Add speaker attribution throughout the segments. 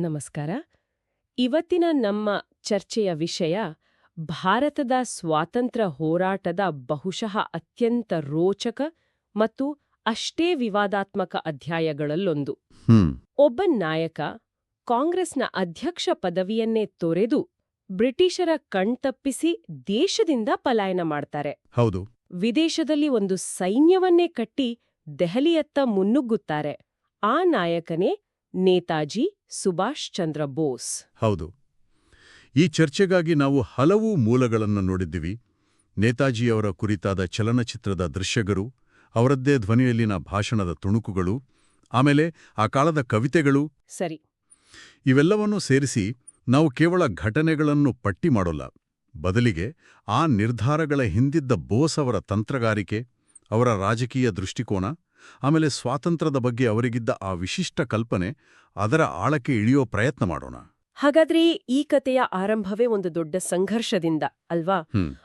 Speaker 1: ನಮಸ್ಕಾರ. ಇವತ್ತಿನ ನಮ್ಮ ಚರ್ಚೆಯ ವಿಷಯ ಭಾರತದ ಸ್ವಾತಂತ್ರ್ಯ ಹೋರಾಟದ ಬಹುಶಃ ಅತ್ಯಂತ ರೋಚಕ ಮತ್ತು ಅಷ್ಟೇ ವಿವಾದಾತ್ಮಕ ಅಧ್ಯಾಯಗಳಲ್ಲೊಂದು. ಒಬ್ಬ ನಾಯಕ ಕಾಂಗ್ರೆಸ್ನ ಅಧ್ಯಕ್ಷ ಪದವಿಯನ್ನೇ ತೊರೆದು ಬ್ರಿಟಿಷರ ಕಣ್ತಪ್ಪಿಸಿ ದೇಶದಿಂದ ಪಲಾಯನ ಮಾಡ್ತಾರೆ.
Speaker 2: ಹೌದು.
Speaker 1: ವಿದೇಶದಲ್ಲಿ ಒಂದು ಸೈನ್ಯವನ್ನೇ ಕಟ್ಟಿ ದೆಹಲಿಯತ್ತ ಮುನ್ನುಗ್ಗುತ್ತಾರೆ. ಆ ನಾಯಕನೇ ನೇತಾಜಿ ಸುಭಾಷ್ ಚಂದ್ರ ಬೋಸ್.
Speaker 2: ಹೌದು. ಈ ಚರ್ಚೆಗಾಗಿ ನಾವು ಹಲವು ಮೂಲಗಳನ್ನು ನೋಡಿದ್ದೀವಿ. ನೇತಾಜಿಯವರ ಕುರಿತಾದ ಚಲನಚಿತ್ರದ ದೃಶ್ಯಗಳು ಅವರದ್ದೇ ಧ್ವನಿಯಲ್ಲಿನ ಭಾಷಣದ ತುಣುಕುಗಳು ಆಮೇಲೆ ಆ ಕಾಲದ ಕವಿತೆಗಳು.
Speaker 1: ಸರಿ.
Speaker 2: ಇವೆಲ್ಲವನ್ನೂ ಸೇರಿಸಿ ನಾವು ಕೇವಲ ಘಟನೆಗಳನ್ನು ಪಟ್ಟಿ ಮಾಡೋಲ್ಲ. ಬದಲಿಗೆ ಆ ನಿರ್ಧಾರಗಳ ಹಿಂದಿದ್ದ ಬೋಸ್ ಅವರ ತಂತ್ರಗಾರಿಕೆ ಅವರ ರಾಜಕೀಯ ದೃಷ್ಟಿಕೋನ ಆಮೇಲೆ ಸ್ವಾತಂತ್ರ್ಯದ ಬಗ್ಗೆ ಅವರಿಗಿದ್ದ ಆ ವಿಶಿಷ್ಟ ಕಲ್ಪನೆ ಅದರ ಆಳಕ್ಕೆ ಇಳಿಯೋ ಪ್ರಯತ್ನ ಮಾಡೋಣ.
Speaker 1: ಹಾಗಾದ್ರೆ ಈ ಕಥೆಯ ಆರಂಭವೇ ಒಂದು ದೊಡ್ಡ ಸಂಘರ್ಷದಿಂದ ಅಲ್ವಾ?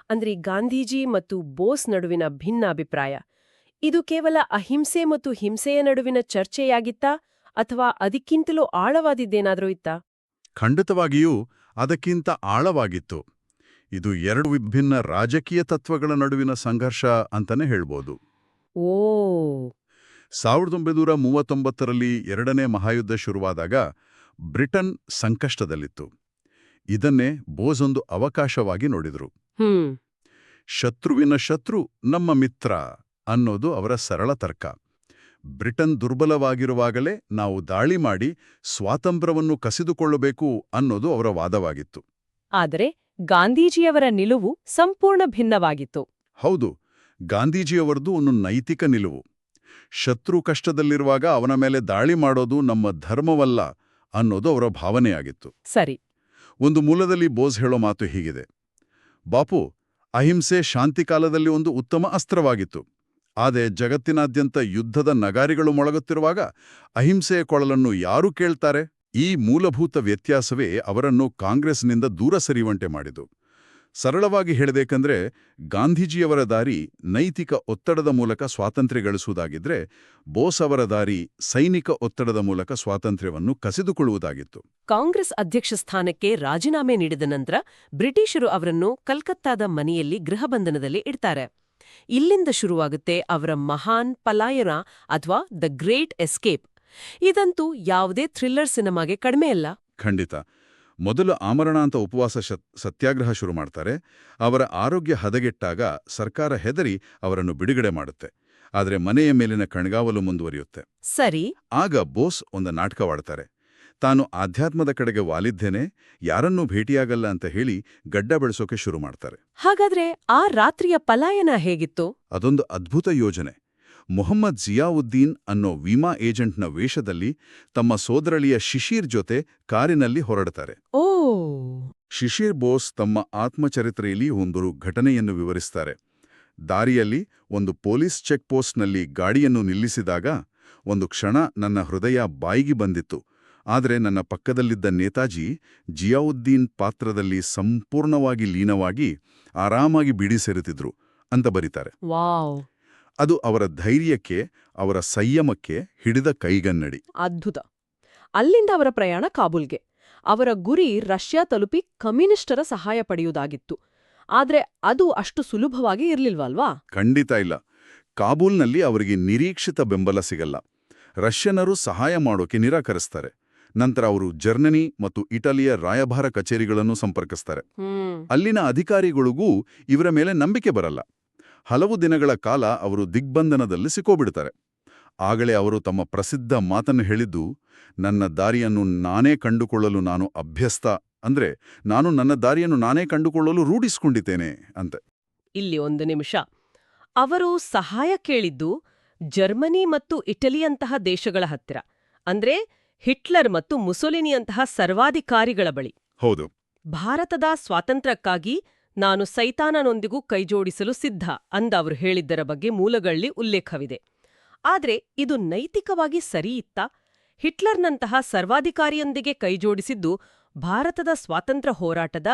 Speaker 1: ಅಂದ್ರೆ ಗಾಂಧೀಜಿ ಮತ್ತು ಬೋಸ್ ನಡುವಿನ ಭಿನ್ನ ಅಭಿಪ್ರಾಯ ಇದು ಕೇವಲ ಅಹಿಂಸೆ ಮತ್ತು ಹಿಂಸೆಯ ನಡುವಿನ ಚರ್ಚೆಯಾಗಿತ್ತಾ ಅಥವಾ ಅದಕ್ಕಿಂತಲೂ ಆಳವಾದಿದ್ದೇನಾದರೂ ಇತ್ತಾ?
Speaker 2: ಖಂಡಿತವಾಗಿಯೂ ಅದಕ್ಕಿಂತ ಆಳವಾಗಿತ್ತು. ಇದು ಎರಡು ವಿಭಿನ್ನ ರಾಜಕೀಯ ತತ್ವಗಳ ನಡುವಿನ ಸಂಘರ್ಷ ಅಂತಾನೆ ಹೇಳ್ಬೋದು.
Speaker 1: ಓ.
Speaker 2: ಸಾವಿರದ ಒಂಬೈನೂರ ಮೂವತ್ತೊಂಬತ್ತರಲ್ಲಿ ಎರಡನೇ ಮಹಾಯುದ್ಧ ಶುರುವಾದಾಗ ಬ್ರಿಟನ್ ಸಂಕಷ್ಟದಲ್ಲಿತ್ತು. ಇದನ್ನೇ ಬೋಸೊಂದು ಅವಕಾಶವಾಗಿ ನೋಡಿದರು. ಶತ್ರುವಿನ ಶತ್ರು ನಮ್ಮ ಮಿತ್ರ ಅನ್ನೋದು ಅವರ ಸರಳ ತರ್ಕ. ಬ್ರಿಟನ್ ದುರ್ಬಲವಾಗಿರುವಾಗಲೇ ನಾವು ದಾಳಿ ಮಾಡಿ ಸ್ವಾತಂತ್ರ್ಯವನ್ನು ಕಸಿದುಕೊಳ್ಳಬೇಕು ಅನ್ನೋದು ಅವರ ವಾದವಾಗಿತ್ತು.
Speaker 1: ಆದರೆ ಗಾಂಧೀಜಿಯವರ ನಿಲುವು ಸಂಪೂರ್ಣ ಭಿನ್ನವಾಗಿತ್ತು.
Speaker 2: ಹೌದು ಗಾಂಧೀಜಿಯವರದು ಒಂದು ನೈತಿಕ ನಿಲುವು. ಶತ್ರು ಕಷ್ಟದಲ್ಲಿರುವಾಗ ಅವನ ಮೇಲೆ ದಾಳಿ ಮಾಡೋದು ನಮ್ಮ ಧರ್ಮವಲ್ಲ ಅನ್ನೋದು ಅವರ ಭಾವನೆಯಾಗಿತ್ತು.
Speaker 1: ಸರಿ.
Speaker 2: ಒಂದು ಮೂಲದಲ್ಲಿ ಬೋಸ್ ಹೇಳೋ ಮಾತು ಹೀಗಿದೆ. ಬಾಪು ಅಹಿಂಸೆ ಶಾಂತಿ ಕಾಲದಲ್ಲಿ ಒಂದು ಉತ್ತಮ ಅಸ್ತ್ರವಾಗಿತ್ತು. ಆದರೆ ಜಗತ್ತಿನಾದ್ಯಂತ ಯುದ್ಧದ ನಗಾರಿಗಳು ಮೊಳಗುತ್ತಿರುವಾಗ ಅಹಿಂಸೆಯ ಕೊಳಲನ್ನು ಯಾರು ಕೇಳ್ತಾರೆ? ಈ ಮೂಲಭೂತ ವ್ಯತ್ಯಾಸವೇ ಅವರನ್ನು ಕಾಂಗ್ರೆಸ್ನಿಂದ ದೂರ ಸರಿಯುವಂತೆ ಮಾಡಿತು ಸರಳವಾಗಿ ಹೇಳಬೇಕಂದ್ರೆ ಗಾಂಧೀಜಿಯವರ ದಾರಿ ನೈತಿಕ ಒತ್ತಡದ ಮೂಲಕ ಸ್ವಾತಂತ್ರ್ಯ ಗಳಿಸುವುದಾಗಿದ್ರೆ ಬೋಸ್ ಅವರ ದಾರಿ ಸೈನಿಕ ಒತ್ತಡದ ಮೂಲಕ ಸ್ವಾತಂತ್ರ್ಯವನ್ನು ಕಸಿದುಕೊಳ್ಳುವುದಾಗಿತ್ತು.
Speaker 1: ಕಾಂಗ್ರೆಸ್ ಅಧ್ಯಕ್ಷ ಸ್ಥಾನಕ್ಕೆ ರಾಜೀನಾಮೆ ನೀಡಿದ ನಂತರ ಬ್ರಿಟಿಷರು ಅವರನ್ನು ಕಲ್ಕತ್ತಾದ ಮನೆಯಲ್ಲಿ ಗೃಹಬಂಧನದಲ್ಲಿ ಇಡ್ತಾರೆ. ಇಲ್ಲಿಂದ ಶುರುವಾಗುತ್ತೆ ಅವರ ಮಹಾನ್ ಪಲಾಯನ ಅಥವಾ ದ ಗ್ರೇಟ್ ಎಸ್ಕೇಪ್. ಇದಂತೂ ಯಾವುದೇ ಥ್ರಿಲ್ಲರ್ ಸಿನಿಮಾಗೆ ಕಡಿಮೆಯಲ್ಲ.
Speaker 2: ಖಂಡಿತ. ಮೊದಲು ಆಮರಣಾಂತ ಉಪವಾಸ ಶತ್- ಸತ್ಯಾಗ್ರಹ ಶುರು ಮಾಡ್ತಾರೆ. ಅವರ ಆರೋಗ್ಯ ಹದಗೆಟ್ಟಾಗ ಸರ್ಕಾರ ಹೆದರಿ ಅವರನ್ನು ಬಿಡುಗಡೆ ಮಾಡುತ್ತೆ. ಆದರೆ ಮನೆಯ ಮೇಲಿನ ಕಣ್ಗಾವಲು ಮುಂದುವರಿಯುತ್ತೆ.
Speaker 1: ಸರಿ.
Speaker 2: ಆಗ ಬೋಸ್ ಒಂದು ನಾಟಕವಾಡ್ತಾರೆ. ತಾನು ಆಧ್ಯಾತ್ಮದ ಕಡೆಗೆ ವಾಲಿದ್ದೇನೆ ಯಾರನ್ನೂ ಭೇಟಿಯಾಗಲ್ಲ ಅಂತ ಹೇಳಿ ಗಡ್ಡ ಬೆಳೆಸೋಕೆ ಶುರು ಮಾಡ್ತಾರೆ.
Speaker 1: ಹಾಗಾದ್ರೆ ಆ ರಾತ್ರಿಯ ಪಲಾಯನ ಹೇಗಿತ್ತು?
Speaker 2: ಅದೊಂದು ಅದ್ಭುತ ಯೋಜನೆ. ಮೊಹಮ್ಮದ್ ಜಿಯಾವುದ್ದೀನ್ ಅನ್ನೋ ವಿಮಾ ಏಜೆಂಟ್ನ ವೇಷದಲ್ಲಿ ತಮ್ಮ ಸೋದರಳಿಯ ಶಿಶೀರ್ ಜೊತೆ ಕಾರಿನಲ್ಲಿ ಹೊರಡ್ತಾರೆ
Speaker 1: ಓ!
Speaker 2: ಶಿಶೀರ್ ಬೋಸ್ ತಮ್ಮ ಆತ್ಮಚರಿತ್ರೆಯಲ್ಲಿ ಒಂದು ಘಟನೆಯನ್ನು ವಿವರಿಸ್ತಾರೆ. ದಾರಿಯಲ್ಲಿ ಒಂದು ಪೊಲೀಸ್ ಚೆಕ್ ಪೋಸ್ಟ್ನಲ್ಲಿ ಗಾಡಿಯನ್ನು ನಿಲ್ಲಿಸಿದಾಗ ಒಂದು ಕ್ಷಣ ನನ್ನ ಹೃದಯ ಬಾಯಿಗೆ ಬಂದಿತ್ತು. ಆದರೆ ನನ್ನ ಪಕ್ಕದಲ್ಲಿದ್ದ ನೇತಾಜಿ ಜಿಯಾವುದ್ದೀನ್ ಪಾತ್ರದಲ್ಲಿ ಸಂಪೂರ್ಣವಾಗಿ ಲೀನವಾಗಿ ಆರಾಮಾಗಿ ಬಿಡಿ ಸೇರುತ್ತಿದ್ರು ಅಂತ ಬರೀತಾರೆ.
Speaker 1: ವಾವ್!
Speaker 2: ಅದು ಅವರ ಧೈರ್ಯಕ್ಕೆ ಅವರ ಸಂಯಮಕ್ಕೆ ಹಿಡಿದ ಕೈಗನ್ನಡಿ.
Speaker 1: ಅದ್ಭುತ. ಅಲ್ಲಿಂದ ಅವರ ಪ್ರಯಾಣ ಕಾಬೂಲ್ಗೆ. ಅವರ ಗುರಿ ರಷ್ಯಾ ತಲುಪಿ ಕಮ್ಯುನಿಸ್ಟರ ಸಹಾಯ ಪಡೆಯುವುದಾಗಿತ್ತು. ಆದ್ರೆ ಅದು ಅಷ್ಟು ಸುಲಭವಾಗಿ ಇರ್ಲಿಲ್ವಲ್ವಾ?
Speaker 2: ಖಂಡಿತ ಇಲ್ಲ. ಕಾಬೂಲ್ನಲ್ಲಿ ಅವರಿಗೆ ನಿರೀಕ್ಷಿತ ಬೆಂಬಲ ಸಿಗಲ್ಲ. ರಷ್ಯನರು ಸಹಾಯ ಮಾಡೋಕೆ ನಿರಾಕರಿಸ್ತಾರೆ. ನಂತರ ಅವರು ಜರ್ಮನಿ ಮತ್ತು ಇಟಲಿಯ ರಾಯಭಾರ ಕಚೇರಿಗಳನ್ನು ಸಂಪರ್ಕಿಸ್ತಾರೆ. ಅಲ್ಲಿನ ಅಧಿಕಾರಿಗಳಿಗೂ ಇವರ ಮೇಲೆ ನಂಬಿಕೆ ಬರಲ್ಲ. ಹಲವು ದಿನಗಳ ಕಾಲ ಅವರು ದಿಗ್ಬಂಧನದಲ್ಲಿ ಸಿಕ್ಕೋಬಿಡ್ತಾರೆ ಆಗಲೇ ಅವರು ತಮ್ಮ ಪ್ರಸಿದ್ಧ ಮಾತನ್ನು ಹೇಳಿದ್ದು ನನ್ನ ದಾರಿಯನ್ನು ನಾನೇ ಕಂಡುಕೊಳ್ಳಲು ನಾನು ಅಭ್ಯಸ್ತ ಅಂದ್ರೆ ನಾನು ನನ್ನ ದಾರಿಯನ್ನು ನಾನೇ ಕಂಡುಕೊಳ್ಳಲು ರೂಢಿಸಿಕೊಂಡಿದ್ದೇನೆ ಅಂತ.
Speaker 1: ಇಲ್ಲಿ ಒಂದು ನಿಮಿಷ. ಅವರು ಸಹಾಯ ಕೇಳಿದ್ದು ಜರ್ಮನಿ ಮತ್ತು ಇಟಲಿಯಂತಹ ದೇಶಗಳ ಹತ್ತಿರ ಅಂದ್ರೆ ಹಿಟ್ಲರ್ ಮತ್ತು ಮುಸೊಲಿನಿಯಂತಹ ಸರ್ವಾಧಿಕಾರಿಗಳ ಬಳಿ.
Speaker 2: ಹೌದು.
Speaker 1: ಭಾರತದ ಸ್ವಾತಂತ್ರ್ಯಕ್ಕಾಗಿ ನಾನು ಸೈತಾನನೊಂದಿಗೂ ಕೈಜೋಡಿಸಲು ಸಿದ್ಧ ಅಂದ ಅವರು ಹೇಳಿದ್ದರ ಬಗ್ಗೆ ಮೂಲಗಳಲ್ಲಿ ಉಲ್ಲೇಖವಿದೆ. ಆದರೆ ಇದು ನೈತಿಕವಾಗಿ ಸರಿಯಿತ್ತ ಹಿಟ್ಲರ್ನಂತಹ ಸರ್ವಾಧಿಕಾರಿಯೊಂದಿಗೆ ಕೈಜೋಡಿಸಿದ್ದು ಭಾರತದ ಸ್ವಾತಂತ್ರ್ಯ ಹೋರಾಟದ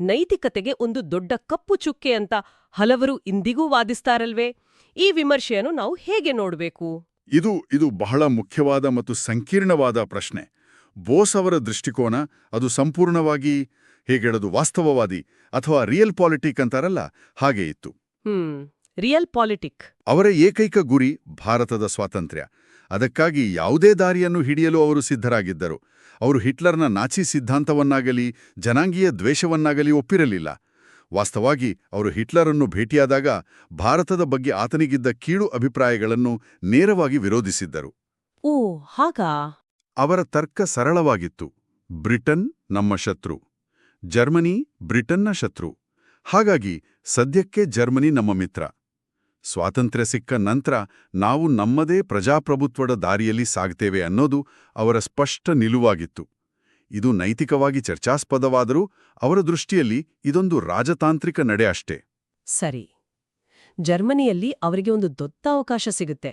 Speaker 1: ನೈತಿಕತೆಗೆ ಒಂದು ದೊಡ್ಡ ಕಪ್ಪು ಚುಕ್ಕೆ ಅಂತ ಹಲವರು ಇಂದಿಗೂ ವಾದಿಸ್ತಾರಲ್ವೇ? ಈ ವಿಮರ್ಶೆಯನ್ನು ನಾವು ಹೇಗೆ ನೋಡಬೇಕು?
Speaker 2: ಇದು ಇದು ಬಹಳ ಮುಖ್ಯವಾದ ಮತ್ತು ಸಂಕೀರ್ಣವಾದ ಪ್ರಶ್ನೆ. ಬೋಸ್ ಅವರ ದೃಷ್ಟಿಕೋನ ಅದು ಸಂಪೂರ್ಣವಾಗಿ ಹೇಗೇಳೋದು ವಾಸ್ತವವಾದಿ ಅಥವಾ ರಿಯಲ್ ಪಾಲಿಟಿಕ್ ಅಂತಾರಲ್ಲ ಹಾಗೆ ಇತ್ತು.
Speaker 1: ಹ್ಮ್ ರಿಯಲ್ ಪಾಲಿಟಿಕ್
Speaker 2: ಅವರ ಏಕೈಕ ಗುರಿ ಭಾರತದ ಸ್ವಾತಂತ್ರ್ಯ. ಅದಕ್ಕಾಗಿ ಯಾವುದೇ ದಾರಿಯನ್ನು ಹಿಡಿಯಲು ಅವರು ಸಿದ್ಧರಾಗಿದ್ದರು. ಅವರು ಹಿಟ್ಲರ್ನ ನಾಚಿ ಸಿದ್ಧಾಂತವನ್ನಾಗಲಿ ಜನಾಂಗೀಯ ದ್ವೇಷವನ್ನಾಗಲಿ ಒಪ್ಪಿರಲಿಲ್ಲ. ವಾಸ್ತವಾಗಿ ಅವರು ಹಿಟ್ಲರನ್ನು ಭೇಟಿಯಾದಾಗ ಭಾರತದ ಬಗ್ಗೆ ಆತನಿಗಿದ್ದ ಕೀಳು ಅಭಿಪ್ರಾಯಗಳನ್ನು ನೇರವಾಗಿ ವಿರೋಧಿಸಿದ್ದರು.
Speaker 1: ಓ ಹಾಗಾ?
Speaker 2: ಅವರ ತರ್ಕ ಸರಳವಾಗಿತ್ತು. ಬ್ರಿಟನ್ ನಮ್ಮ ಶತ್ರು. ಜರ್ಮನಿ ಬ್ರಿಟನ್ನ ಶತ್ರು. ಹಾಗಾಗಿ ಸದ್ಯಕ್ಕೆ ಜರ್ಮನಿ ನಮ್ಮ ಮಿತ್ರ. ಸ್ವಾತಂತ್ರ್ಯ ಸಿಕ್ಕ ನಂತರ ನಾವು ನಮ್ಮದೇ ಪ್ರಜಾಪ್ರಭುತ್ವದ ದಾರಿಯಲ್ಲಿ ಸಾಗ್ತೇವೆ ಅನ್ನೋದು ಅವರ ಸ್ಪಷ್ಟ ನಿಲುವಾಗಿತ್ತು. ಇದು ನೈತಿಕವಾಗಿ ಚರ್ಚಾಸ್ಪದವಾದರೂ ಅವರ ದೃಷ್ಟಿಯಲ್ಲಿ ಇದೊಂದು ರಾಜತಾಂತ್ರಿಕ ನಡೆ ಅಷ್ಟೇ.
Speaker 1: ಸರಿ. ಜರ್ಮನಿಯಲ್ಲಿ ಅವರಿಗೆ ಒಂದು ದೊಡ್ಡ ಅವಕಾಶ ಸಿಗುತ್ತೆ.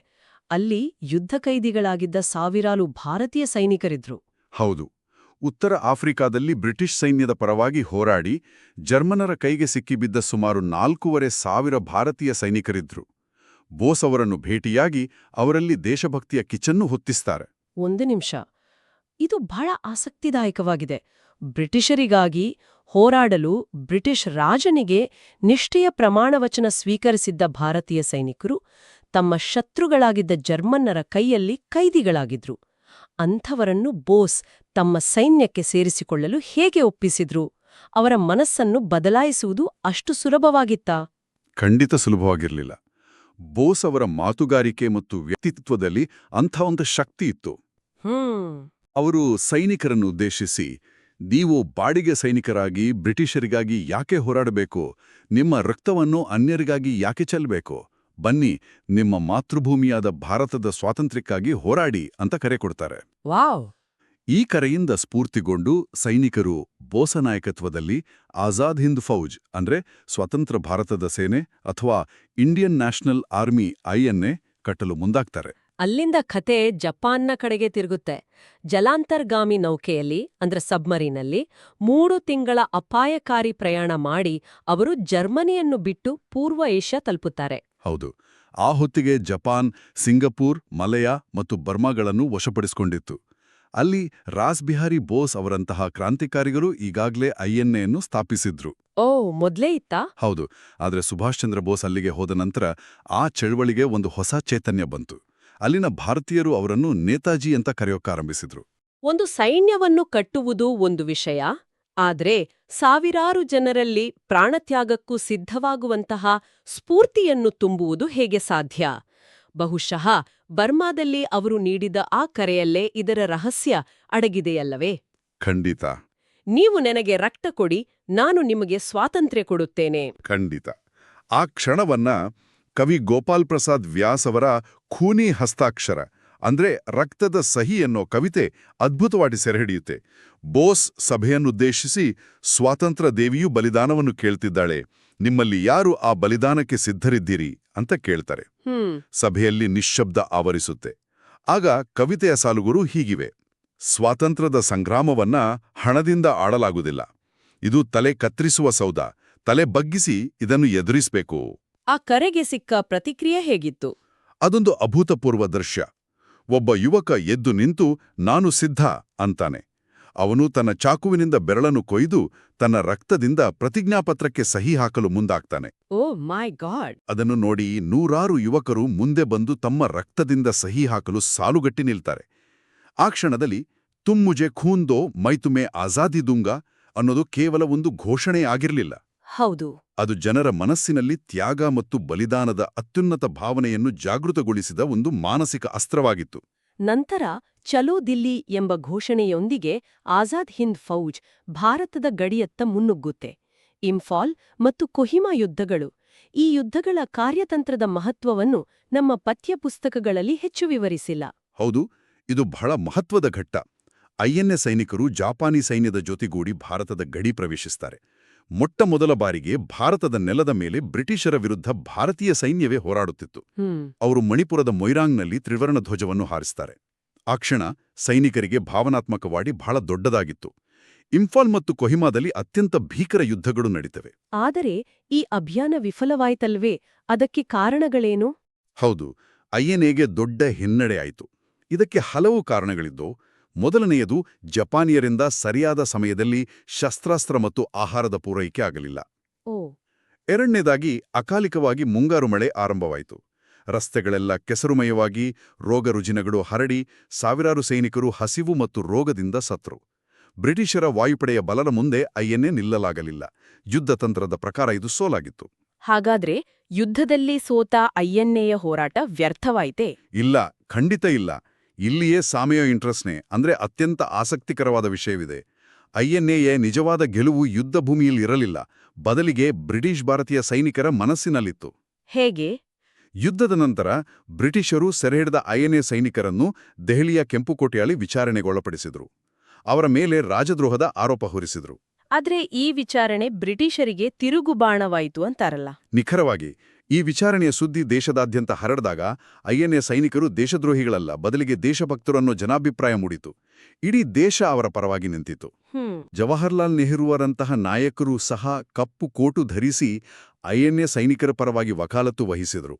Speaker 1: ಅಲ್ಲಿ ಯುದ್ಧ ಕೈದಿಗಳಾಗಿದ್ದ ಸಾವಿರಾರು ಭಾರತೀಯ ಸೈನಿಕರಿದ್ರು.
Speaker 2: ಹೌದು. ಉತ್ತರ ಆಫ್ರಿಕಾದಲ್ಲಿ ಬ್ರಿಟಿಷ್ ಸೈನ್ಯದ ಪರವಾಗಿ ಹೋರಾಡಿ ಜರ್ಮನರ ಕೈಗೆ ಸಿಕ್ಕಿಬಿದ್ದ ಸುಮಾರು ನಾಲ್ಕೂವರೆ ಸಾವಿರ ಭಾರತೀಯ ಸೈನಿಕರಿದ್ರು. ಬೋಸ್ ಅವರನ್ನು ಭೇಟಿಯಾಗಿ ಅವರಲ್ಲಿ ದೇಶಭಕ್ತಿಯ ಕಿಚನ್ನು ಹೊತ್ತಿಸ್ತಾರೆ.
Speaker 1: ಒಂದು ನಿಮಿಷ. ಇದು ಬಹಳ ಆಸಕ್ತಿದಾಯಕವಾಗಿದೆ. ಬ್ರಿಟಿಷರಿಗಾಗಿ ಹೋರಾಡಲು ಬ್ರಿಟಿಷ್ ರಾಜನಿಗೆ ನಿಷ್ಠೆಯ ಪ್ರಮಾಣವಚನ ಸ್ವೀಕರಿಸಿದ್ದ ಭಾರತೀಯ ಸೈನಿಕರು ತಮ್ಮ ಶತ್ರುಗಳಾಗಿದ್ದ ಜರ್ಮನ್ನರ ಕೈಯಲ್ಲಿ ಕೈದಿಗಳಾಗಿದ್ರು. ಅಂಥವರನ್ನು ಬೋಸ್ ತಮ್ಮ ಸೈನ್ಯಕ್ಕೆ ಸೇರಿಸಿಕೊಳ್ಳಲು ಹೇಗೆ ಒಪ್ಪಿಸಿದ್ರು? ಅವರ ಮನಸ್ಸನ್ನು ಬದಲಾಯಿಸುವುದು ಅಷ್ಟು ಸುಲಭವಾಗಿತ್ತಾ?
Speaker 2: ಖಂಡಿತ ಸುಲಭವಾಗಿರಲಿಲ್ಲ. ಬೋಸ್ ಅವರ ಮಾತುಗಾರಿಕೆ ಮತ್ತು ವ್ಯಕ್ತಿತ್ವದಲ್ಲಿ ಅಂಥ ಒಂದು ಶಕ್ತಿ ಇತ್ತು. ಅವರು ಸೈನಿಕರನ್ನು ಉದ್ದೇಶಿಸಿ ನೀವು ಬಾಡಿಗೆ ಸೈನಿಕರಾಗಿ ಬ್ರಿಟಿಷರಿಗಾಗಿ ಯಾಕೆ ಹೋರಾಡಬೇಕು? ನಿಮ್ಮ ರಕ್ತವನ್ನು ಅನ್ಯರಿಗಾಗಿ ಯಾಕೆ ಚೆಲ್ಲಬೇಕು ಬನ್ನಿ ನಿಮ್ಮ ಮಾತೃಭೂಮಿಯಾದ ಭಾರತದ ಸ್ವಾತಂತ್ರ್ಯಕ್ಕಾಗಿ ಹೋರಾಡಿ ಅಂತ ಕರೆ ಕೊಡ್ತಾರೆ.
Speaker 1: ವಾವ್!
Speaker 2: ಈ ಕರೆಯಿಂದ ಸ್ಫೂರ್ತಿಗೊಂಡು ಸೈನಿಕರು ಬೋಸ ನಾಯಕತ್ವದಲ್ಲಿ ಆಜಾದ್ ಹಿಂದ್ ಫೌಜ್ ಅಂದ್ರೆ ಸ್ವತಂತ್ರ ಭಾರತದ ಸೇನೆ ಅಥವಾ ಇಂಡಿಯನ್ ನ್ಯಾಷನಲ್ ಆರ್ಮಿ ಐಎನ್ಎ ಕಟ್ಟಲು ಮುಂದಾಗ್ತಾರೆ.
Speaker 1: ಅಲ್ಲಿಂದ ಕತೆ ಜಪಾನ್ನ ಕಡೆಗೆ ತಿರುಗುತ್ತೆ. ಜಲಾಂತರ್ಗಾಮಿ ನೌಕೆಯಲ್ಲಿ ಅಂದ್ರೆ ಸಬ್ಮರೀನಲ್ಲಿ ಮೂರು ತಿಂಗಳ ಅಪಾಯಕಾರಿ ಪ್ರಯಾಣ ಮಾಡಿ ಅವರು ಜರ್ಮನಿಯನ್ನು ಬಿಟ್ಟು ಪೂರ್ವ ಏಷ್ಯಾ ತಲುಪುತ್ತಾರೆ.
Speaker 2: ಹೌದು. ಆ ಹೊತ್ತಿಗೆ ಜಪಾನ್ ಸಿಂಗಪೂರ್ ಮಲಯ ಮತ್ತು ಬರ್ಮಾಗಳನ್ನು ವಶಪಡಿಸಿಕೊಂಡಿತ್ತು. ಅಲ್ಲಿ ರಾಸ್ ಬಿಹಾರಿ ಬೋಸ್ ಅವರಂತಹ ಕ್ರಾಂತಿಕಾರಿಗಳು ಈಗಾಗಲೇ ಐಎನ್ಎಯನ್ನು ಸ್ಥಾಪಿಸಿದ್ರು.
Speaker 1: ಓ ಮೊದ್ಲೇ ಇತ್ತಾ?
Speaker 2: ಹೌದು ಆದರೆ ಸುಭಾಷ್ ಚಂದ್ರ ಬೋಸ್ ಅಲ್ಲಿಗೆ ಹೋದ ನಂತರ ಆ ಚಳವಳಿಗೆ ಒಂದು ಹೊಸ ಚೈತನ್ಯ ಬಂತು. ಅಲ್ಲಿನ ಭಾರತೀಯರು ಅವರನ್ನು ನೇತಾಜಿ ಅಂತ ಕರೆಯೋಕ್ಕಾರಂಭಿಸಿದ್ರು
Speaker 1: ಒಂದು ಸೈನ್ಯವನ್ನು ಕಟ್ಟುವುದು ಒಂದು ವಿಷಯ ಆದ್ರೆ ಸಾವಿರಾರು ಜನರಲ್ಲಿ ಪ್ರಾಣತ್ಯಾಗಕ್ಕೂ ಸಿದ್ಧವಾಗುವಂತಹ ಸ್ಫೂರ್ತಿಯನ್ನು ತುಂಬುವುದು ಹೇಗೆ ಸಾಧ್ಯ? ಬಹುಶಃ ಬರ್ಮಾದಲ್ಲಿ ಅವರು ನೀಡಿದ ಆ ಕರೆಯಲ್ಲೇ ಇದರ ರಹಸ್ಯ ಅಡಗಿದೆಯಲ್ಲವೇ?
Speaker 2: ಖಂಡಿತ.
Speaker 1: ನೀವು ನನಗೆ ರಕ್ತ ಕೊಡಿ ನಾನು ನಿಮಗೆ ಸ್ವಾತಂತ್ರ್ಯ ಕೊಡುತ್ತೇನೆ.
Speaker 2: ಖಂಡಿತ. ಆ ಕ್ಷಣವನ್ನ ಕವಿ ಗೋಪಾಲ್ ಪ್ರಸಾದ್ ವ್ಯಾಸ್ ಅವರ ಖೂನಿ ಹಸ್ತಾಕ್ಷರ ಅಂದ್ರೆ ರಕ್ತದ ಸಹಿ ಅನ್ನೋ ಕವಿತೆ ಅದ್ಭುತವಾಗಿ ಸೆರೆಹಿಡಿಯುತ್ತೆ. ಬೋಸ್ ಸಭೆಯನ್ನುದ್ದೇಶಿಸಿ ಸ್ವಾತಂತ್ರ್ಯ ದೇವಿಯೂ ಬಲಿದಾನವನ್ನು ಕೇಳ್ತಿದ್ದಾಳೆ. ನಿಮ್ಮಲ್ಲಿ ಯಾರು ಆ ಬಲಿದಾನಕ್ಕೆ ಸಿದ್ಧರಿದ್ದೀರಿ ಅಂತ ಕೇಳ್ತಾರೆ. ಸಭೆಯಲ್ಲಿ ನಿಶ್ಶಬ್ದ ಆವರಿಸುತ್ತೆ. ಆಗ ಕವಿತೆಯ ಸಾಲುಗಳು ಹೀಗಿವೆ. ಸ್ವಾತಂತ್ರ್ಯದ ಸಂಗ್ರಾಮವನ್ನ ಹಣದಿಂದ ಆಡಲಾಗುವುದಿಲ್ಲ. ಇದು ತಲೆ ಕತ್ತರಿಸುವ ಸೌಧ. ತಲೆ ಬಗ್ಗಿಸಿ ಇದನ್ನು ಎದುರಿಸಬೇಕು.
Speaker 1: ಆ ಕರೆಗೆ ಸಿಕ್ಕ ಪ್ರತಿಕ್ರಿಯೆ ಹೇಗಿತ್ತು?
Speaker 2: ಅದೊಂದು ಅಭೂತಪೂರ್ವ ದೃಶ್ಯ. ಒಬ್ಬ ಯುವಕ ಎದ್ದು ನಿಂತು ನಾನು ಸಿದ್ಧ ಅಂತಾನೆ. ಅವನು ತನ್ನ ಚಾಕುವಿನಿಂದ ಬೆರಳನ್ನು ಕೊಯ್ದು ತನ್ನ ರಕ್ತದಿಂದ ಪ್ರತಿಜ್ಞಾಪತ್ರಕ್ಕೆ ಸಹಿ ಹಾಕಲು ಮುಂದಾಗ್ತಾನೆ.
Speaker 1: Oh my god.
Speaker 2: ಅದನ್ನು ನೋಡಿ ನೂರಾರು ಯುವಕರು ಮುಂದೆ ಬಂದು ತಮ್ಮ ರಕ್ತದಿಂದ ಸಹಿ ಹಾಕಲು ಸಾಲುಗಟ್ಟಿ ನಿಲ್ತಾರೆ. ಆ ಕ್ಷಣದಲ್ಲಿ ತುಮ್ಮುಜೆ ಮೈತುಮೆ ದೋ ಮೈ ಆಜಾದಿ ದುಂಗ ಅನ್ನೋದು ಕೇವಲ ಒಂದು ಘೋಷಣೆ ಆಗಿರಲಿಲ್ಲ.
Speaker 1: ಹೌದು.
Speaker 2: ಅದು ಜನರ ಮನಸ್ಸಿನಲ್ಲಿ ತ್ಯಾಗ ಮತ್ತು ಬಲಿದಾನದ ಅತ್ಯುನ್ನತ ಭಾವನೆಯನ್ನು ಜಾಗೃತಗೊಳಿಸಿದ ಒಂದು ಮಾನಸಿಕ ಅಸ್ತ್ರವಾಗಿತ್ತು.
Speaker 1: ನಂತರ ಚಲೋ ದಿಲ್ಲಿ ಎಂಬ ಘೋಷಣೆಯೊಂದಿಗೆ ಆಜಾದ್ ಹಿಂದ್ ಫೌಜ್ ಭಾರತದ ಗಡಿಯತ್ತ ಮುನ್ನುಗ್ಗುತ್ತೆ. ಇಂಫಾಲ್ ಮತ್ತು ಕೊಹಿಮಾ ಯುದ್ಧಗಳು. ಈ ಯುದ್ಧಗಳ ಕಾರ್ಯತಂತ್ರದ ಮಹತ್ವವನ್ನು ನಮ್ಮ ಪಠ್ಯಪುಸ್ತಕಗಳಲ್ಲಿ ಹೆಚ್ಚು ವಿವರಿಸಿಲ್ಲ.
Speaker 2: ಹೌದು, ಇದು ಬಹಳ ಮಹತ್ವದ ಘಟ್ಟ. ಐಎನ್ಎ ಸೈನಿಕರು ಜಾಪಾನಿ ಸೈನ್ಯದ ಜೊತೆಗೂಡಿ ಭಾರತದ ಗಡಿ ಪ್ರವೇಶಿಸ್ತಾರೆ. ಮೊಟ್ಟ ಮೊದಲ ಬಾರಿಗೆ ಭಾರತದ ನೆಲದ ಮೇಲೆ ಬ್ರಿಟಿಷರ ವಿರುದ್ಧ ಭಾರತೀಯ ಸೈನ್ಯವೇ ಹೋರಾಡುತ್ತಿತ್ತು. ಅವರು ಮಣಿಪುರದ ಮೊಯ್ರಾಂಗ್ನಲ್ಲಿ ತ್ರಿವರ್ಣ ಧ್ವಜವನ್ನು ಹಾರಿಸ್ತಾರೆ. ಆ ಕ್ಷಣ ಸೈನಿಕರಿಗೆ ಭಾವನಾತ್ಮಕವಾಗಿ ಬಹಳ ದೊಡ್ಡದಾಗಿತ್ತು. ಇಂಫಾಲ್ ಮತ್ತು ಕೊಹಿಮಾದಲ್ಲಿ ಅತ್ಯಂತ ಭೀಕರ ಯುದ್ಧಗಳು ನಡೀತವೆ.
Speaker 1: ಆದರೆ ಈ ಅಭಿಯಾನ ವಿಫಲವಾಯಿತಲ್ವೇ? ಅದಕ್ಕೆ ಕಾರಣಗಳೇನು?
Speaker 2: ಹೌದು ಐಎನ್ಎಗೆ ದೊಡ್ಡ ಹಿನ್ನಡೆ ಆಯಿತು. ಇದಕ್ಕೆ ಹಲವು ಕಾರಣಗಳಿದ್ದು ಮೊದಲನೆಯದು ಜಪಾನಿಯರಿಂದ ಸರಿಯಾದ ಸಮಯದಲ್ಲಿ ಶಸ್ತ್ರಾಸ್ತ್ರ ಮತ್ತು ಆಹಾರದ ಪೂರೈಕೆ ಆಗಲಿಲ್ಲ. ಎರಡನೇದಾಗಿ ಅಕಾಲಿಕವಾಗಿ ಮುಂಗಾರು ಮಳೆ ಆರಂಭವಾಯಿತು. ರಸ್ತೆಗಳೆಲ್ಲ ಕೆಸರುಮಯವಾಗಿ ರೋಗ ರುಜಿನಗಳು ಹರಡಿ ಸಾವಿರಾರು ಸೈನಿಕರು ಹಸಿವು ಮತ್ತು ರೋಗದಿಂದ ಸತ್ರು. ಬ್ರಿಟಿಷರ ವಾಯುಪಡೆಯ ಬಲದ ಮುಂದೆ ಐಎನ್ಎ ನಿಲ್ಲಲಾಗಲಿಲ್ಲ. ಯುದ್ಧತಂತ್ರದ ಪ್ರಕಾರ ಇದು ಸೋಲಾಗಿತ್ತು.
Speaker 1: ಹಾಗಾದ್ರೆ ಯುದ್ಧದಲ್ಲಿ ಸೋತ ಐಎನ್ಎಯ ಹೋರಾಟ ವ್ಯರ್ಥವಾಯಿತೆ?
Speaker 2: ಇಲ್ಲ ಖಂಡಿತ ಇಲ್ಲ. ಇಲ್ಲಿಯೇ ಸಾಮೆಯೋ ಇಂಟ್ರೆಸ್ಟ್ನೇ ಅಂದರೆ ಅತ್ಯಂತ ಆಸಕ್ತಿಕರವಾದ ವಿಷಯವಿದೆ. ಐಎನ್ಎಯ ನಿಜವಾದ ಗೆಲುವು ಯುದ್ಧ ಭೂಮಿಯಲ್ಲಿ ಇರಲಿಲ್ಲ. ಬದಲಿಗೆ ಬ್ರಿಟಿಷ್ ಭಾರತೀಯ ಸೈನಿಕರ ಮನಸ್ಸಿನಲ್ಲಿತ್ತು.
Speaker 1: ಹೇಗೆ?
Speaker 2: ಯುದ್ಧದ ನಂತರ ಬ್ರಿಟಿಷರು ಸೆರೆಹಿಡಿದ ಐಎನ್ಎ ಸೈನಿಕರನ್ನು ದೆಹಲಿಯ ಕೆಂಪುಕೋಟೆಯಲ್ಲಿ ವಿಚಾರಣೆಗೊಳಪಡಿಸಿದರು. ಅವರ ಮೇಲೆ ರಾಜದ್ರೋಹದ ಆರೋಪ ಹೊರಿಸಿದರು.
Speaker 1: ಆದರೆ ಈ ವಿಚಾರಣೆ ಬ್ರಿಟಿಷರಿಗೆ ತಿರುಗುಬಾಣವಾಯಿತು ಅಂತಾರಲ್ಲ.
Speaker 2: ನಿಖರವಾಗಿ ಈ ವಿಚಾರಣೆಯ ಸುದ್ದಿ ದೇಶದಾದ್ಯಂತ ಹರಡಿದಾಗ ಐಎನ್ಎ ಸೈನಿಕರು ದೇಶದ್ರೋಹಿಗಳಲ್ಲ ಬದಲಿಗೆ ದೇಶಭಕ್ತರು ಅನ್ನೋ ಜನಾಭಿಪ್ರಾಯ ಮೂಡಿತು. ಇಡೀ ದೇಶ ಅವರ ಪರವಾಗಿ ನಿಂತಿತು.
Speaker 1: ಜವಾಹರಲಾಲ್
Speaker 2: ಜವಾಹರ್ಲಾಲ್ ನೆಹರುವರಂತಹ ನಾಯಕರು ಸಹ ಕಪ್ಪು ಕೋಟು ಧರಿಸಿ ಐಎನ್ಎ ಸೈನಿಕರ ಪರವಾಗಿ ವಕಾಲತ್ತು ವಹಿಸಿದರು.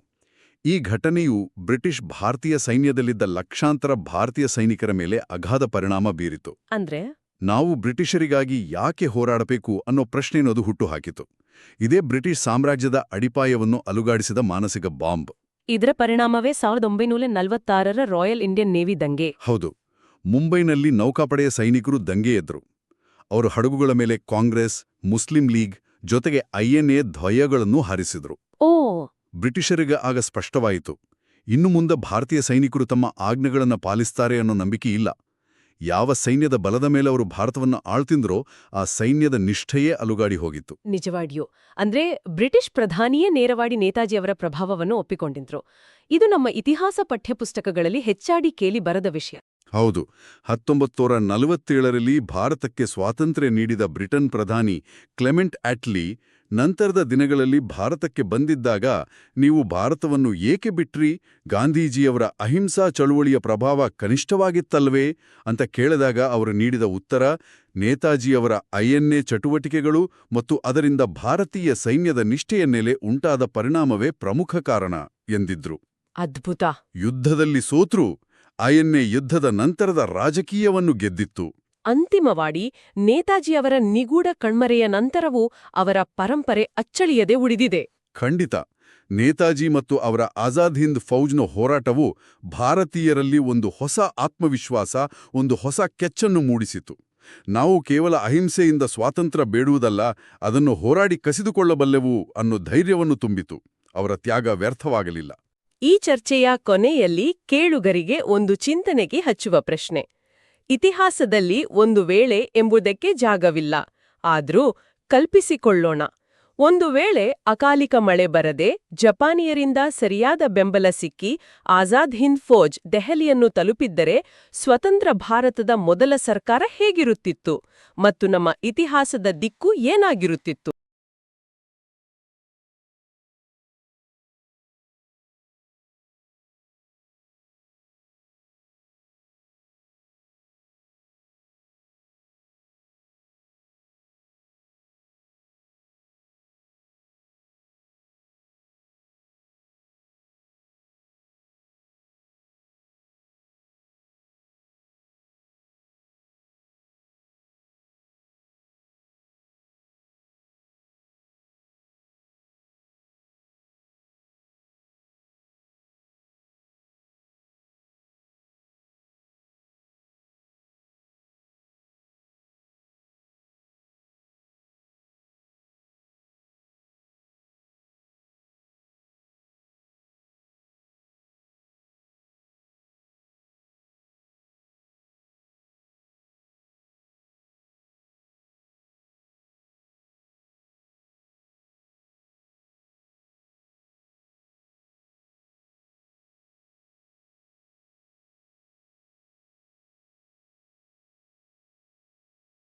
Speaker 2: ಈ ಘಟನೆಯು ಬ್ರಿಟಿಷ್ ಭಾರತೀಯ ಸೈನ್ಯದಲ್ಲಿದ್ದ ಲಕ್ಷಾಂತರ ಭಾರತೀಯ ಸೈನಿಕರ ಮೇಲೆ ಅಗಾಧ ಪರಿಣಾಮ ಬೀರಿತು.
Speaker 1: ಅಂದ್ರೆ?
Speaker 2: ನಾವು ಬ್ರಿಟಿಷರಿಗಾಗಿ ಯಾಕೆ ಹೋರಾಡಬೇಕು ಅನ್ನೋ ಪ್ರಶ್ನೆಯನ್ನೋದು ಹುಟ್ಟುಹಾಕಿತು ಇದೇ ಬ್ರಿಟಿಷ್ ಸಾಮ್ರಾಜ್ಯದ ಅಡಿಪಾಯವನ್ನು ಅಲುಗಾಡಿಸಿದ ಮಾನಸಿಕ ಬಾಂಬ್.
Speaker 1: ಇದರ ಪರಿಣಾಮವೇ ಸಾವಿರದ ಒಂಬೈನೂರ ನಲವತ್ತಾರರ ರಾಯಲ್ ಇಂಡಿಯನ್ ನೇವಿ ದಂಗೆ.
Speaker 2: ಹೌದು ಮುಂಬೈನಲ್ಲಿ ನೌಕಾಪಡೆಯ ಸೈನಿಕರು ದಂಗೆ ಎದ್ರು. ಅವರು ಹಡಗುಗಳ ಮೇಲೆ ಕಾಂಗ್ರೆಸ್ ಮುಸ್ಲಿಂ ಲೀಗ್ ಜೊತೆಗೆ ಐಎನ್ಎ ಧ್ವಯಗಳನ್ನು ಹಾರಿಸಿದ್ರು.
Speaker 1: ಓ!
Speaker 2: ಬ್ರಿಟಿಷರಿಗೆ ಆಗ ಸ್ಪಷ್ಟವಾಯಿತು ಇನ್ನು ಮುಂದೆ ಭಾರತೀಯ ಸೈನಿಕರು ತಮ್ಮ ಆಜ್ಞೆಗಳನ್ನು ಪಾಲಿಸ್ತಾರೆ ಅನ್ನೋ ನಂಬಿಕೆ ಇಲ್ಲ. ಯಾವ ಸೈನ್ಯದ ಬಲದ ಮೇಲೆ ಅವರು ಭಾರತವನ್ನು ಆಳ್ತಿಂದ್ರೋ ಆ ಸೈನ್ಯದ ನಿಷ್ಠೆಯೇ ಅಲುಗಾಡಿ ಹೋಗಿತ್ತು.
Speaker 1: ನಿಜವಾಡಿಯೋ. ಅಂದ್ರೆ ಬ್ರಿಟಿಷ್ ಪ್ರಧಾನಿಯೇ ನೇರವಾಡಿ ನೇತಾಜಿಯವರ ಪ್ರಭಾವವನ್ನು ಒಪ್ಪಿಕೊಂಡಿದ್ರು. ಇದು ನಮ್ಮ ಇತಿಹಾಸ ಪಠ್ಯಪುಸ್ತಕಗಳಲ್ಲಿ ಹೆಚ್ಚಾಡಿ ಕೇಳಿ ಬರದ ವಿಷಯ.
Speaker 2: ಹೌದು. ಹತ್ತೊಂಬತ್ತೂರ ನಲವತ್ತೇಳರಲ್ಲಿ ಭಾರತಕ್ಕೆ ಸ್ವಾತಂತ್ರ್ಯ ನೀಡಿದ ಬ್ರಿಟನ್ ಪ್ರಧಾನಿ ಕ್ಲೆಮೆಂಟ್ ಆಟ್ಲಿ ನಂತರದ ದಿನಗಳಲ್ಲಿ ಭಾರತಕ್ಕೆ ಬಂದಿದ್ದಾಗ ನೀವು ಭಾರತವನ್ನು ಏಕೆ ಬಿಟ್ರಿ? ಗಾಂಧೀಜಿಯವರ ಅಹಿಂಸಾ ಚಳುವಳಿಯ ಪ್ರಭಾವ ಕನಿಷ್ಠವಾಗಿತ್ತಲ್ವೇ? ಅಂತ ಕೇಳಿದಾಗ ಅವರು ನೀಡಿದ ಉತ್ತರ ನೇತಾಜಿಯವರ ಐಎನ್ಎ ಚಟುವಟಿಕೆಗಳು ಮತ್ತು ಅದರಿಂದ ಭಾರತೀಯ ಸೈನ್ಯದ ನಿಷ್ಠೆಯ ಮೇಲೆ ಉಂಟಾದ ಪರಿಣಾಮವೇ ಪ್ರಮುಖ ಕಾರಣ ಎಂದಿದ್ರು.
Speaker 1: ಅದ್ಭುತ.
Speaker 2: ಯುದ್ಧದಲ್ಲಿ ಸೋತ್ರು. ಐಎನ್ಎ ಯುದ್ಧದ ನಂತರದ ರಾಜಕೀಯವನ್ನು ಗೆದ್ದಿತ್ತು.
Speaker 1: ಅಂತಿಮವಾಡಿ ನೇತಾಜಿಯವರ ನಿಗೂಢ ಕಣ್ಮರೆಯ ನಂತರವೂ ಅವರ ಪರಂಪರೆ ಅಚ್ಚಳಿಯದೆ ಉಳಿದಿದೆ.
Speaker 2: ಖಂಡಿತ. ನೇತಾಜಿ ಮತ್ತು ಅವರ ಆಜಾದ್ ಹಿಂದ್ ಫೌಜ್ನ ಹೋರಾಟವು ಭಾರತೀಯರಲ್ಲಿ ಒಂದು ಹೊಸ ಆತ್ಮವಿಶ್ವಾಸ ಒಂದು ಹೊಸ ಕೆಚ್ಚನ್ನು ಮೂಡಿಸಿತು. ನಾವು ಕೇವಲ ಅಹಿಂಸೆಯಿಂದ ಸ್ವಾತಂತ್ರ್ಯ ಬೇಡುವುದಲ್ಲ ಅದನ್ನು ಹೋರಾಡಿ ಕಸಿದುಕೊಳ್ಳಬಲ್ಲೆವು ಅನ್ನೋ ಧೈರ್ಯವನ್ನು ತುಂಬಿತು. ಅವರ ತ್ಯಾಗ ವ್ಯರ್ಥವಾಗಲಿಲ್ಲ.
Speaker 1: ಈ ಚರ್ಚೆಯ ಕೊನೆಯಲ್ಲಿ ಕೇಳುಗರಿಗೆ ಒಂದು ಚಿಂತನೆಗೆ ಹಚ್ಚುವ ಪ್ರಶ್ನೆ. ಇತಿಹಾಸದಲ್ಲಿ ಒಂದು ವೇಳೆ ಎಂಬುದಕ್ಕೆ ಜಾಗವಿಲ್ಲ. ಆದ್ರೂ ಕಲ್ಪಿಸಿಕೊಳ್ಳೋಣ. ಒಂದು ವೇಳೆ ಅಕಾಲಿಕ ಮಳೆ ಬರದೆ ಜಪಾನಿಯರಿಂದ ಸರಿಯಾದ ಬೆಂಬಲ ಸಿಕ್ಕಿ ಆಜಾದ್ ಹಿಂದ್ ಫೌಜ್ ದೆಹಲಿಯನ್ನು ತಲುಪಿದ್ದರೆ ಸ್ವತಂತ್ರ ಭಾರತದ ಮೊದಲ ಸರ್ಕಾರ ಹೇಗಿರುತ್ತಿತ್ತು? ಮತ್ತು ನಮ್ಮ ಇತಿಹಾಸದ ದಿಕ್ಕು ಏನಾಗಿರುತ್ತಿತ್ತು?